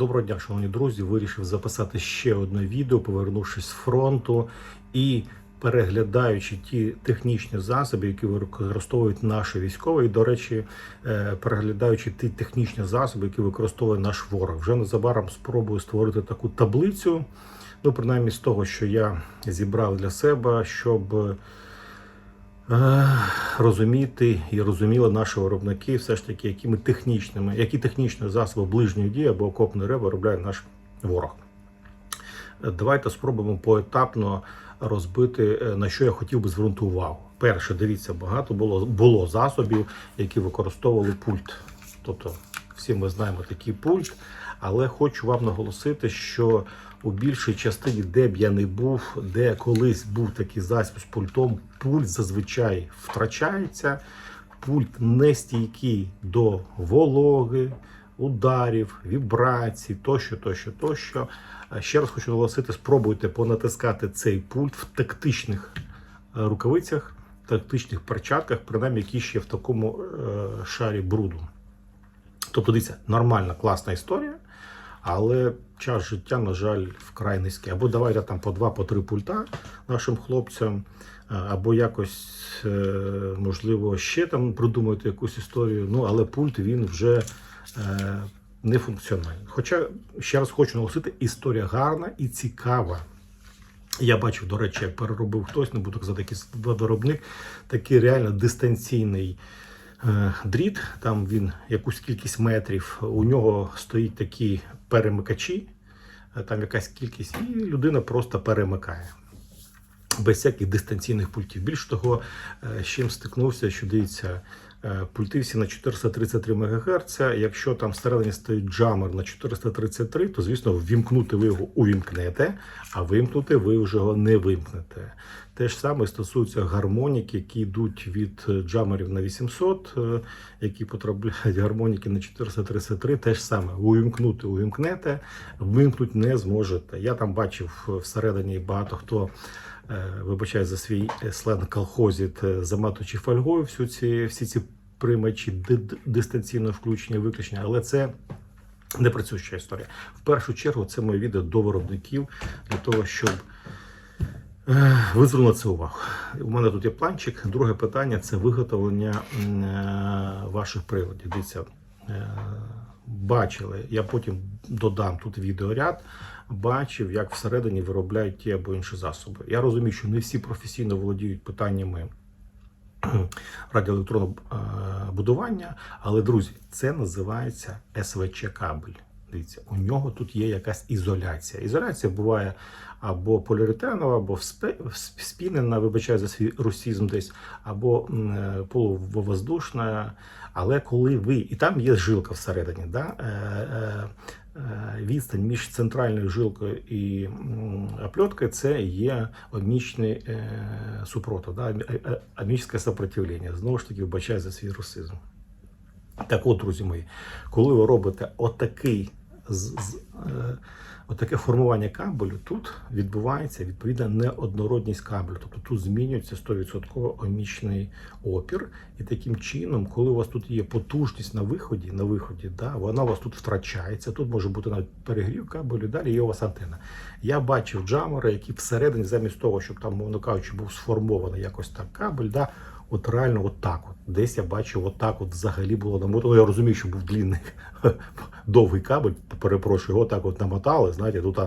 Доброго дня, шановні друзі. Вирішив записати ще одне відео, повернувшись з фронту і переглядаючи ті технічні засоби, які використовують наші військові. І, до речі, е, переглядаючи ті технічні засоби, які використовує наш ворог. Вже незабаром спробую створити таку таблицю. Ну, принаймні з того, що я зібрав для себе, щоб. Розуміти і розуміли наші виробники, все ж таки, якими технічними, які технічні засоби ближньої дії або окопної риби виробляє наш ворог. Давайте спробуємо поетапно розбити, е, на що я хотів би звернути увагу. Перше, дивіться, багато було, було засобів, які використовували пульт. Тобто, всі ми знаємо такий пульт, але хочу вам наголосити, що у більшій частині, де б я не був, де колись був такий засіб з пультом, пульт зазвичай втрачається. Пульт не стійкий до вологи, ударів, вібрацій, тощо, тощо, тощо. Ще раз хочу наголосити, спробуйте понатискати цей пульт в тактичних е, рукавицях, тактичних перчатках, принаймні які ще в такому е, шарі бруду. Тобто, дивіться, нормальна, класна історія, але час життя, на жаль, вкрай низький. Або давайте там по два, по три пульта нашим хлопцям, або якось, е, можливо, ще там придумати якусь історію. Ну, але пульт він вже е, не функціональний. Хоча, ще раз хочу наголосити, історія гарна і цікава. Я бачив, до речі, як переробив хтось, не буду казати, якийсь виробник, такий реально дистанційний е, дріт. Там він якусь кількість метрів. У нього стоїть такі перемикачі, е, там якась кількість, і людина просто перемикає. Без всяких дистанційних пультів. Більш того, е, з чим стикнувся, що дивіться, е, пульти всі на 433 МГц. Якщо там всередині стоїть джамер на 433, то звісно ввімкнути ви його увімкнете, а вимкнути ви вже його не вимкнете. Те ж саме стосується гармонік, які йдуть від джамерів на 800, е, які потрапляють гармоніки на 433. Те ж саме увімкнути увімкнете, вимкнути не зможете. Я там бачив е, всередині багато хто. е, Вибачаю за свій сленг колхозіт, заматуючи фольгою всю ці, всі ці приймачі ди- ди- дистанційного включення виключення, але це не працююча історія. В першу чергу це моє відео до виробників для того, щоб е, ви звернули це увагу. У мене тут є планчик. Друге питання це виготовлення е, ваших приладів. Дивіться, е, бачили, я потім додам тут відеоряд. Бачив, як всередині виробляють ті або інші засоби. Я розумію, що не всі професійно володіють питаннями радіоелектронного будування. Але, друзі, це називається СВЧ кабель. Дивіться, у нього тут є якась ізоляція. Ізоляція буває або поліуретанова, або спінена, вибачаю за свій русізм десь, або е, полувоздушна. Але коли ви, і там є жилка всередині, да? е, е, відстань між центральною жилкою і опльоткою це є омічний е, супротив, да? амі- амічне сопротивлення. Знову ж таки, вибачаю за свій русизм. Так от, друзі мої, коли ви робите отакий, з, з, е, отаке формування кабелю, тут відбувається відповідна неоднородність кабелю. Тобто тут змінюється 100% омічний опір. І таким чином, коли у вас тут є потужність на виході, на виході, да, вона у вас тут втрачається. Тут може бути навіть перегрів кабелю, далі є у вас антена. Я бачив джамери, які всередині, замість того, щоб там, мовно кажучи, був сформований якось так кабель, да, От реально, от так от. Десь я бачив, от так от взагалі було намотано. Я розумію, що був длінний довгий кабель, перепрошую, його так от намотали. Знаєте, тут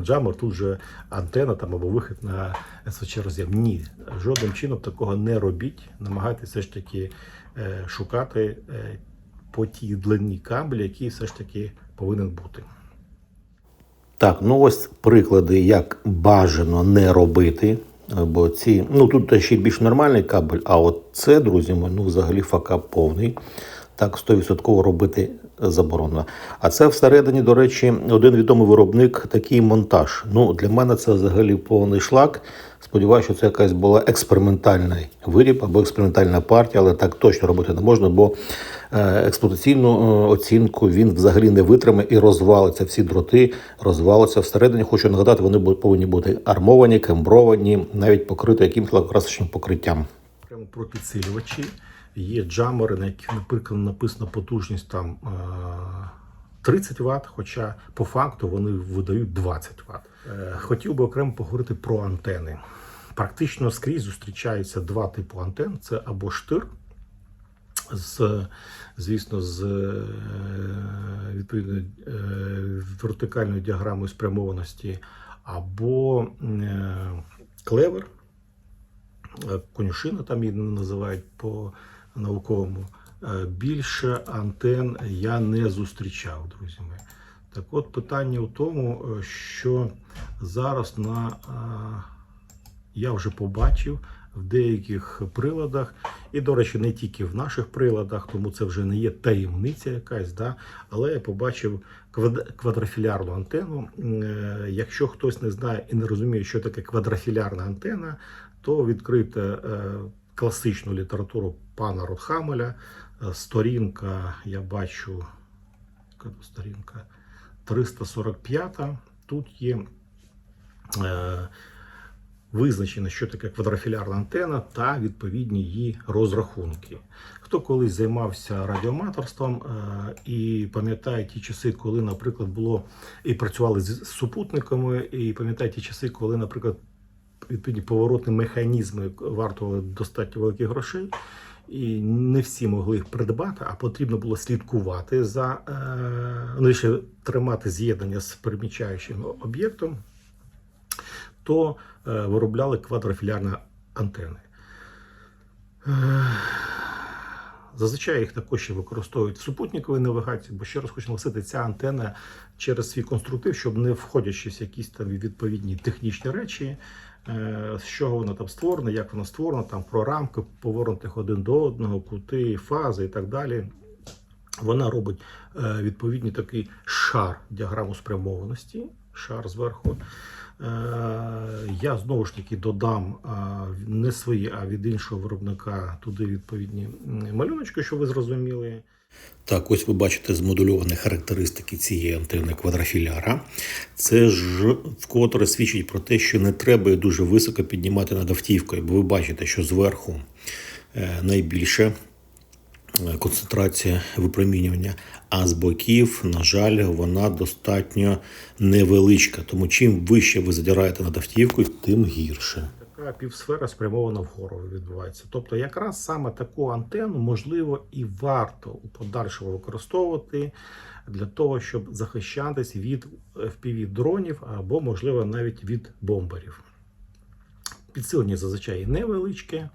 джамер, тут же антена там або вихід на СВЧ роз'єм. Ні, жодним чином такого не робіть. Намагайтеся все ж таки е, шукати е, по тій длині кабель, який все ж таки повинен бути. Так, ну ось приклади, як бажано не робити. Бо ці, ну тут ще більш нормальний кабель, а от це, друзі мої, ну взагалі факап повний. Так, 100% робити заборонено. А це всередині, до речі, один відомий виробник такий монтаж. Ну, для мене це взагалі повний шлак. Сподіваюся, що це якась була експериментальний виріб або експериментальна партія, але так точно робити не можна, бо експлуатаційну е, оцінку він взагалі не витримає і розвалиться. Всі дроти розвалиться всередині. Хочу нагадати, вони повинні бути армовані, кембровані, навіть покриті якимось лакокрасочним покриттям. Прямо про підсилювачі. Є джамери, на яких, наприклад, написано потужність там е, 30 Вт, хоча по факту вони видають 20 Вт. Е, Хотів би окремо поговорити про антени. Практично скрізь зустрічаються два типи антен: це або штир, з, звісно, з е, відповідно е, вертикальною діаграмою спрямованості, або е, клевер, конюшина, там її називають по науковому. Більше антен я не зустрічав, друзі мої. Так от питання у тому, що зараз на я вже побачив в деяких приладах, і, до речі, не тільки в наших приладах, тому це вже не є таємниця якась, да? але я побачив квадрофілярну антенну. Е, Якщо хтось не знає і не розуміє, що таке квадрофілярна антенна, то відкрийте е, класичну літературу пана Ротхамеля. Е, Сторінка, я бачу, сторінка 345. Тут є визначено, що таке квадрофілярна антена та відповідні її розрахунки. Хто колись займався радіоматорством е, і пам'ятає ті часи, коли, наприклад, було і працювали з супутниками, і пам'ятає ті часи, коли, наприклад, відповідні поворотні механізми вартували достатньо великих грошей. І не всі могли їх придбати, а потрібно було слідкувати за е, ну, ще тримати з'єднання з переміщаючим об'єктом то е, виробляли квадрофілярні антени. Е, Зазвичай їх також ще використовують в супутниковій навігації, бо ще раз хочу наголосити, ця антенна через свій конструктив, щоб не входячись в якісь там відповідні технічні речі, е, з чого вона там створена, як вона створена, там про рамки, повернутих один до одного, кути, фази і так далі. Вона робить відповідний такий шар діаграму спрямованості, шар зверху. Е, Я знову ж таки додам е, не свої, а від іншого виробника туди відповідні малюночки, щоб ви зрозуміли. Так, ось ви бачите змодульовані характеристики цієї антени квадрофіляра. Це ж вкотре свідчить про те, що не треба дуже високо піднімати над автівкою, бо ви бачите, що зверху е, найбільше концентрація випромінювання, а з боків, на жаль, вона достатньо невеличка. Тому чим вище ви задираєте над автівкою, тим гірше. Така півсфера спрямована вгору відбувається. Тобто, якраз саме таку антенну можливо і варто у подальшому використовувати для того, щоб захищатись від fpv дронів або, можливо, навіть від бомберів. Підсилення зазвичай невеличке.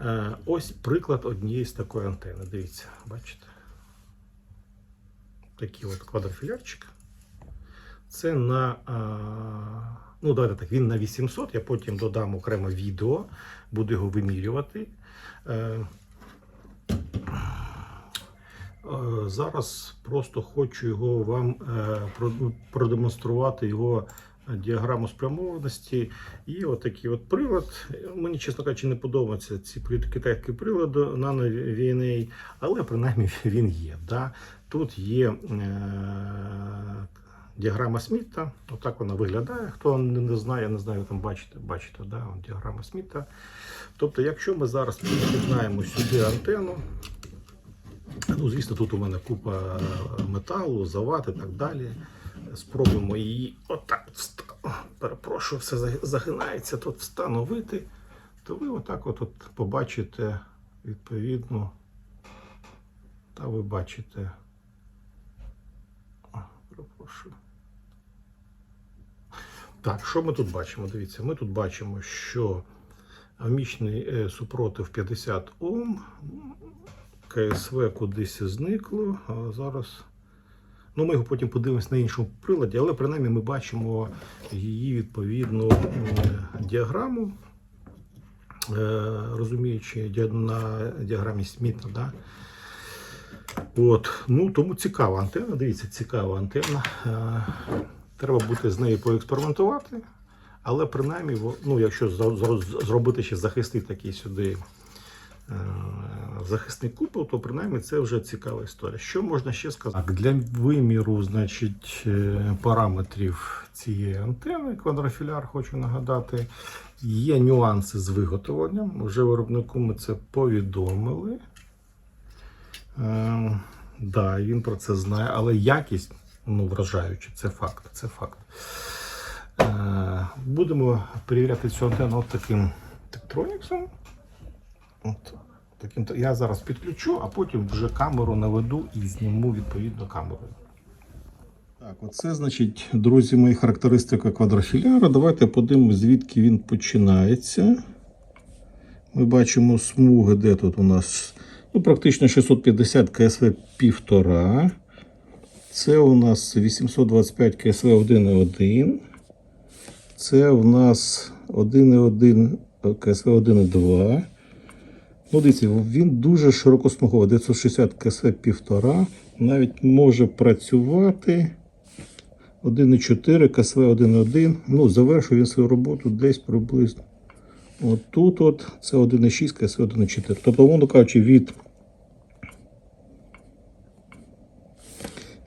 Е, Ось приклад однієї з такої антени. Дивіться, бачите? Такий от квадрофілярчик. Це на. Ну, давайте так, він на 800, я потім додам окремо відео, буду його вимірювати. Е, е, Зараз просто хочу його вам е, продемонструвати його діаграму спрямованості. І отакий от прилад. Мені, чесно кажучи, не подобаються ці китайські прилади Nano VNA, але принаймні він є. Да? Тут є е, діаграма Сміта. Отак вона виглядає. Хто не, знає, не знаю, там бачите, бачите, да? от діаграма Сміта. Тобто, якщо ми зараз під'єднаємо сюди антенну, ну, звісно, тут у мене купа металу, зават і так далі. Спробуємо її отак, от перепрошую, все загинається тут встановити, то ви отак от, от побачите відповідно. Та ви бачите. О, перепрошую. Так, що ми тут бачимо? Дивіться, ми тут бачимо, що амічний е, супротив 50 Ом, КСВ кудись зникло, а зараз. Ну, ми його потім подивимось на іншому приладі, але принаймні ми бачимо її відповідну е, діаграму, е, розуміючи на діаграмі Сміта. Да? От. Ну, тому цікава антенна. Дивіться, цікава антенна. Е, Треба буде з нею поекспериментувати. Але принаймні, ну, якщо зро- зро- зробити ще захисний такий сюди захисний купол, то принаймні це вже цікава історія. Що можна ще сказати? Так, для виміру, значить, е, параметрів цієї антени квадрофіляр, хочу нагадати, є нюанси з виготовленням. Вже виробнику ми це повідомили. Е, Да, він про це знає, але якість ну, вражаюча, це факт. Це факт. Е, будемо перевіряти цю антенну от таким тектроніксом. От, таким, я зараз підключу, а потім вже камеру наведу і зніму відповідно камерою. Так, оце, значить, друзі, мої характеристика квадрофіляра. Давайте подивимося, звідки він починається. Ми бачимо смуги, де тут у нас ну, практично 650 КСВ 1,5. Це у нас 825 КСВ 1,1. Це у нас 1,1 КСВ 1,2. Ну, дивіться, він дуже широкосмуговий. 960 КСВ 1,5. Навіть може працювати. 1,4 КСВ 1,1. Ну, завершує він свою роботу десь приблизно. От тут от це 1,6 КСВ 1,4. Тобто, умовно кажучи, від,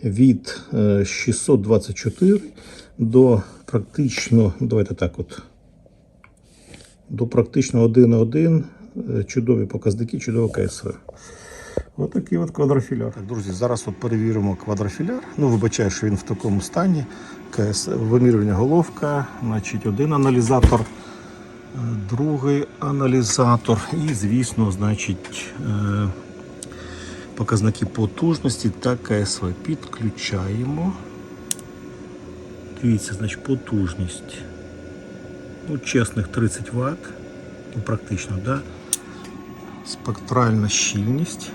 від е, 624 до практично, давайте так от, до практично 1,1 е, чудові показники, чудове КСВ. Ось такий от квадрофіляр. Так, друзі, зараз от перевіримо квадрофіляр. Ну, вибачаю, що він в такому стані. КС, вимірювання головка, значить, один аналізатор, е, другий аналізатор. І, звісно, значить, е, показники потужності та КСВ. Підключаємо. Дивіться, значить, потужність. Ну, чесних 30 Вт. Ну, практично, да? Спектральна щільність.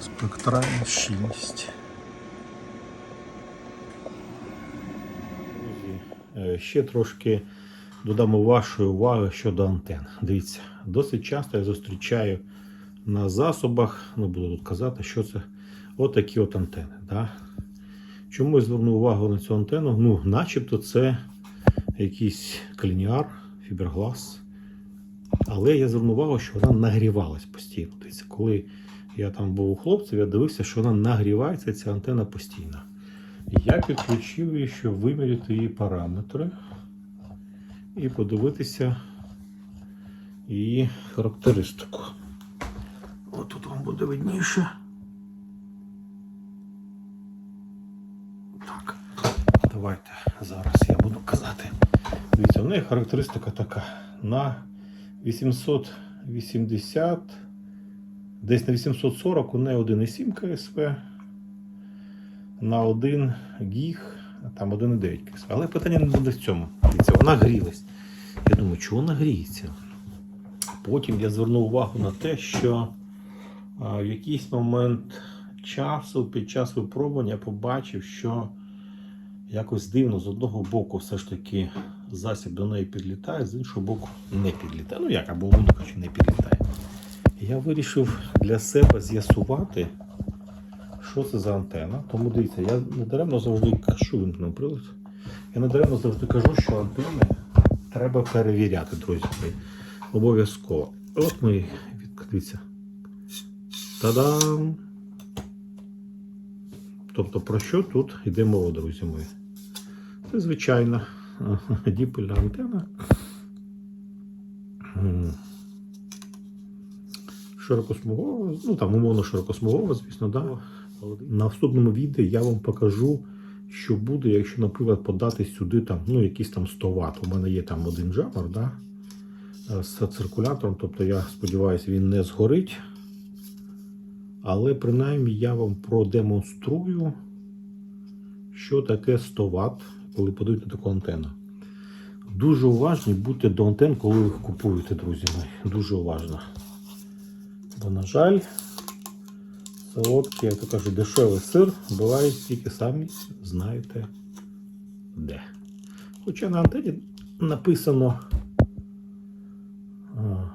Спектральна щільність. Е, ще трошки додамо вашої уваги щодо антен. Дивіться, досить часто я зустрічаю на засобах, не буду тут казати, що це отакі от антени. Да? Чому я звернув увагу на цю антенну? Ну, начебто це якийсь клініар, фіберглас. Але я звернув увагу, що вона нагрівалась постійно. Тобто, коли я там був у хлопців, я дивився, що вона нагрівається, ця антенна постійно. Я підключив її, щоб виміряти її параметри і подивитися її характеристику. От тут вам буде видніше. Так, давайте зараз я буду казати. Дивіться, у неї характеристика така. На 880, десь на 840 у неї 1,7 КСВ, на 1 гіг, там 1,9 КСВ. Але питання не буде в цьому. Вона грілась. Я думаю, чого вона гріється? Потім я звернув увагу на те, що в якийсь момент часу під час випробування я побачив, що якось дивно з одного боку все ж таки засіб до неї підлітає, з іншого боку не підлітає. Ну як, або воно кажучи, не підлітає. Я вирішив для себе з'ясувати, що це за антена. Тому дивіться, я не даремно завжди кажу, вимкнув прилад. Я не даремно завжди кажу, що антени треба перевіряти, друзі. Обов'язково. От ми відкриться. Та-дам! Тобто про що тут йде мова, друзі мої? Це звичайна е, діпельна антена. Широкосмугова, ну там умовно широкосмугова, звісно, да. На наступному відео я вам покажу, що буде, якщо, наприклад, подати сюди там, ну, якісь там 100 Вт. У мене є там один джамер, да, е, з циркулятором. Тобто я сподіваюся, він не згорить. Але принаймні я вам продемонструю, що таке 100 Вт, коли подають на таку антенну. Дуже уважні будьте до антен, коли їх купуєте, друзі мої. Дуже уважно. Бо, на жаль, солодкий, я то кажу, дешевий сир буває тільки самі знаєте де. Хоча на антені написано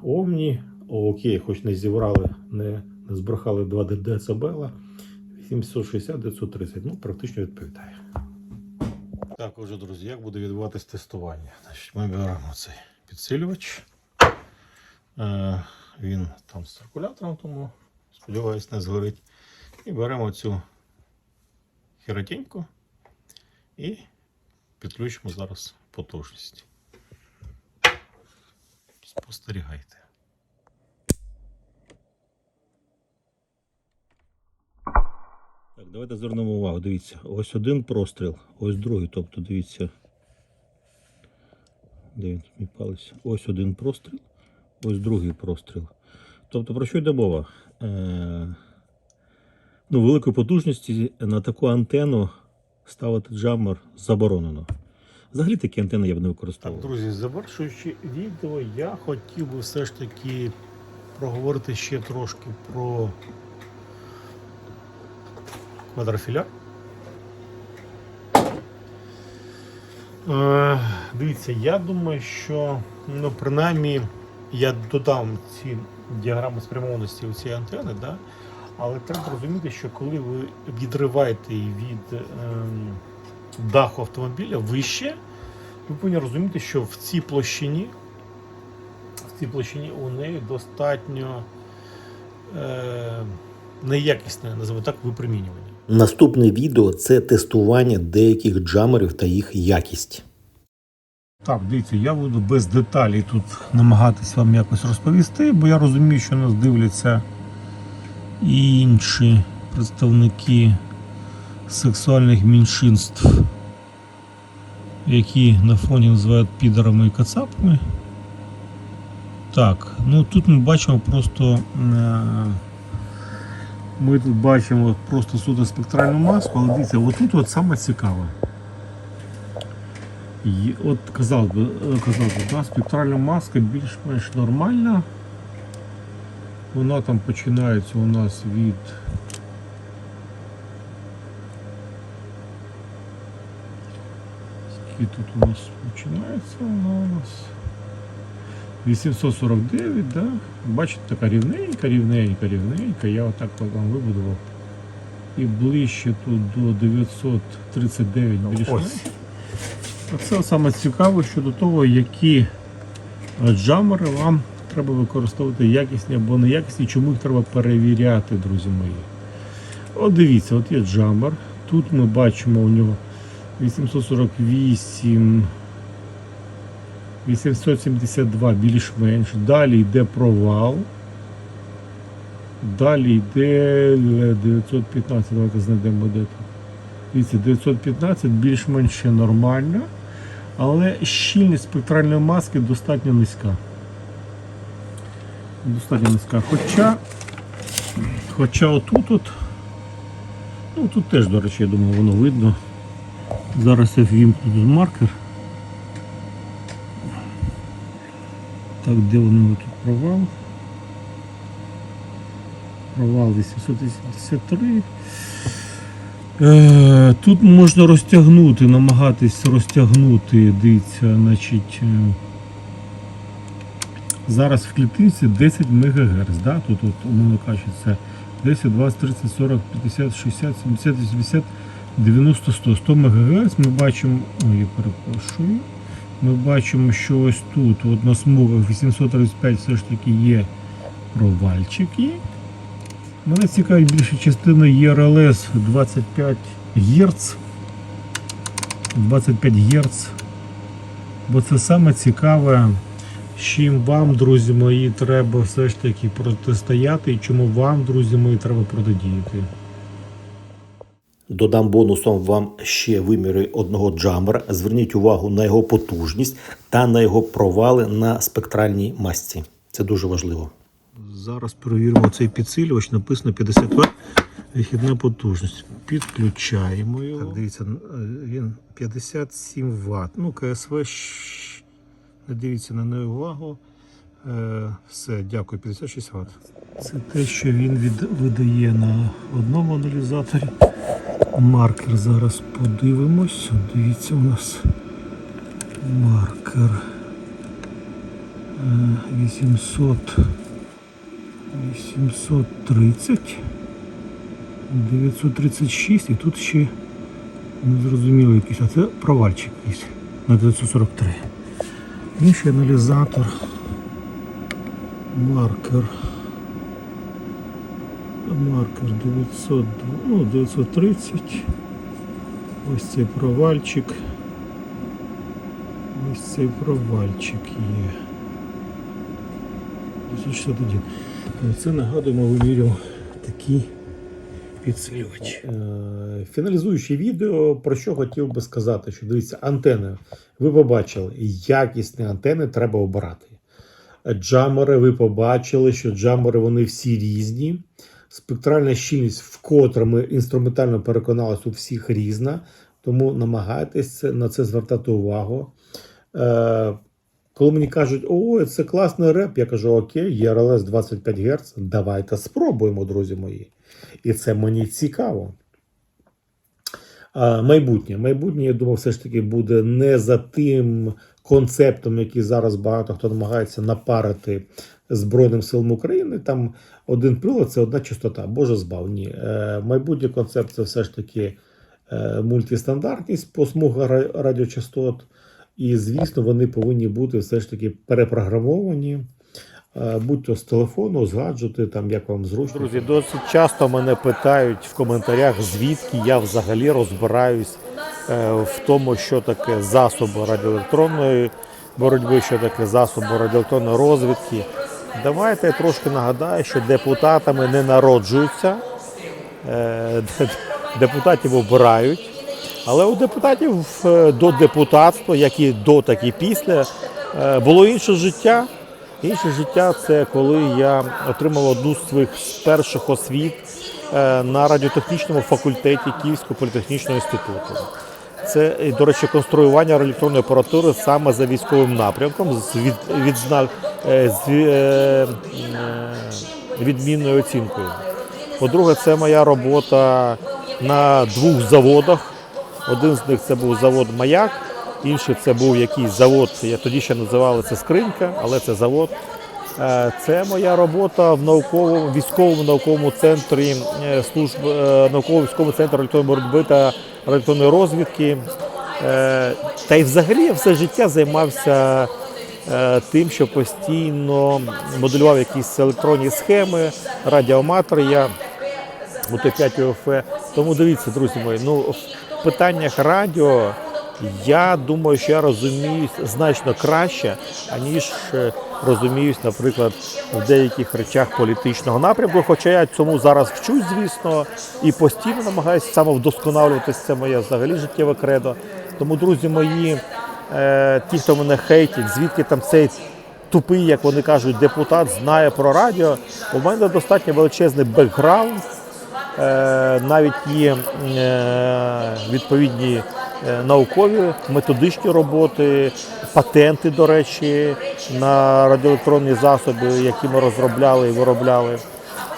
Омні, окей, хоч не зібрали, не, не збрехали 2 дБ, 860 930, ну практично відповідає. Так, отже, друзі, як буде відбуватись тестування? Значить, ми беремо цей підсилювач. Е, він там з циркулятором, тому сподіваюсь, не згорить. І беремо цю херотеньку і підключимо зараз потужність. Спостерігайте. Так, давайте звернемо увагу. Дивіться, ось один простріл, ось другий. Тобто, дивіться. Де він мій палець? Ось один простріл, ось другий простріл. Тобто, про що йде мова? Е, ну, великої потужності на таку антенну ставити джаммер заборонено. Взагалі такі антени я б не використовував. Так, друзі, завершуючи відео, я хотів би все ж таки проговорити ще трошки про квадрофіля. Е, дивіться, я думаю, що ну, принаймні я додам ці діаграми спрямованості у ці антени, да? але треба розуміти, що коли ви відриваєте її від ем, даху автомобіля вище, ви повинні розуміти, що в цій площині, в цій площині у неї достатньо е, неякісне, називаємо так, випромінювання. Наступне відео це тестування деяких джамерів та їх якість. Так, дивіться, я буду без деталей тут намагатись вам якось розповісти, бо я розумію, що нас дивляться і інші представники сексуальних меншинств, які на фоні називають підарами і кацапами. Так, ну тут ми бачимо просто. е, Ми тут бачимо просто суто спектральну маску, але дивіться, отут от саме цікаве. Є- От казав би, е, казав би, да, спектральна маска більш-менш нормальна. Вона там починається у нас від. Скільки тут у нас починається вона у нас? 849, да? Бачите, така рівненька, рівненька, рівненька. Я отак вам вибудував. І ближче тут до 939 більш-менш. Це саме цікаво щодо того, які е, джамери вам треба використовувати якісні або неякісні, чому їх треба перевіряти, друзі мої. От дивіться, от є джамер. Тут ми бачимо у нього 848, 872 більш-менш. Далі йде провал. Далі йде е, 915, давайте знайдемо де тут. Дивіться, 915 більш-менш ще нормально, але щільність спектральної маски достатньо низька. Достатньо низька. Хоча, хоча отут, от, ну тут теж, до речі, я думаю, воно видно. Зараз я ввімкну маркер. Так, де воно тут провал? Провал 883. Е, Тут можна розтягнути, намагатись розтягнути, дивіться, значить. е, Зараз в клітинці 10 МГц, да? тут от, умовно кажучи, це 10, 20, 30, 40, 50, 60, 70, 80, 90, 100. 100 МГц ми бачимо, ой, я перепрошую, ми бачимо, що ось тут, от на смугах 835 все ж таки є провальчики. Мене цікавить більше частина ЄРЛС 25 Гц. 25 Гц. Бо це саме цікаве, з чим вам, друзі мої, треба все ж таки протистояти і чому вам, друзі мої, треба протидіяти. Додам бонусом вам ще виміри одного джамера. Зверніть увагу на його потужність та на його провали на спектральній масці. Це дуже важливо. Зараз перевіримо цей підсилювач, написано 50 Вт вихідна потужність. Підключаємо його. Так, дивіться, е, він 57 Вт. Ну, КСВ не дивіться на неї увагу. Все, дякую, 56 Вт. Це те, що він від, видає на одному аналізаторі. Маркер зараз подивимось. Дивіться, у нас маркер е, 800. 830, 936 і тут ще незрозуміло якийсь, а це провальчик якийсь на 943. Інший аналізатор, маркер. Маркер 900, ну, 930. Ось цей провальчик. Ось цей провальчик є. 961. Це нагадуємо, вимірював такі підсилювач. Е, Фіналізуючи відео, про що хотів би сказати, що дивіться, антени. Ви побачили, якісні антени треба обирати. Джамери, ви побачили, що джамери вони всі різні. Спектральна щільність, вкотре ми інструментально переконалися, у всіх різна. Тому намагайтесь на це звертати увагу. Е, коли мені кажуть, о, це класний реп, я кажу, окей, є RLS 25 Гц, давайте спробуємо, друзі мої. І це мені цікаво. А, майбутнє. Майбутнє, я думаю, все ж таки буде не за тим концептом, який зараз багато хто намагається напарити Збройним силам України. Там один прилад це одна частота. Боже збав. Ні. Е, майбутній концепт це все ж таки е, мультистандартність по смугах радіочастот. І, звісно, вони повинні бути все ж таки перепрограмовані. е, Будь-то з телефону, з гаджети, там як вам зручно. Друзі, досить часто мене питають в коментарях, звідки я взагалі розбираюсь в тому, що таке засоби радіоелектронної боротьби, що таке засоби радіоелектронної розвідки. Давайте я трошки нагадаю, що депутатами не народжуються, е, депутатів обирають. Але у депутатів е, до депутатства, як і до, так і після, е, було інше життя. Інше життя це коли я отримав одну з своїх перших освіт е, на радіотехнічному факультеті Київського політехнічного інституту. Це, до речі, конструювання електронної апаратури саме за військовим напрямком з від, відзна- е, з е, е, відмінною оцінкою. По-друге, це моя робота на двох заводах. Один з них це був завод Маяк, інший це був якийсь завод, я тоді ще називали це скринька, але це завод. Це моя робота в науковому військовому науковому центрі служб е, науково-військовому центрі електронної боротьби та електронної розвідки. Е, Та й взагалі я все життя займався е, тим, що постійно моделював якісь електронні схеми, радіоаматори. Я у Т5 УФ. Тому дивіться, друзі мої, ну в питаннях радіо я думаю, що я розуміюсь значно краще, аніж е, розуміюсь, наприклад, в деяких речах політичного напрямку. Хоча я цьому зараз вчусь, звісно, і постійно намагаюся самовдосконалюватися. Це моє взагалі життєве кредо. Тому, друзі мої, е, ті, хто мене хейтять, звідки там цей тупий, як вони кажуть, депутат знає про радіо. У мене достатньо величезний бекграунд. Е, навіть є відповідні наукові методичні роботи, патенти, до речі, на радіоелектронні засоби, які ми розробляли і виробляли.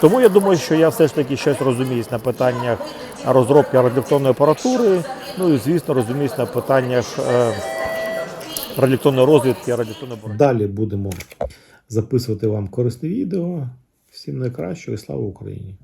Тому я думаю, що я все ж таки щось розуміюсь на питаннях розробки радіоелектронної апаратури, ну і звісно розуміюсь на питаннях е, радіоелектронної розвідки, радіоелектронної боротьби. Далі будемо записувати вам корисне відео. Всім найкращого і слава Україні!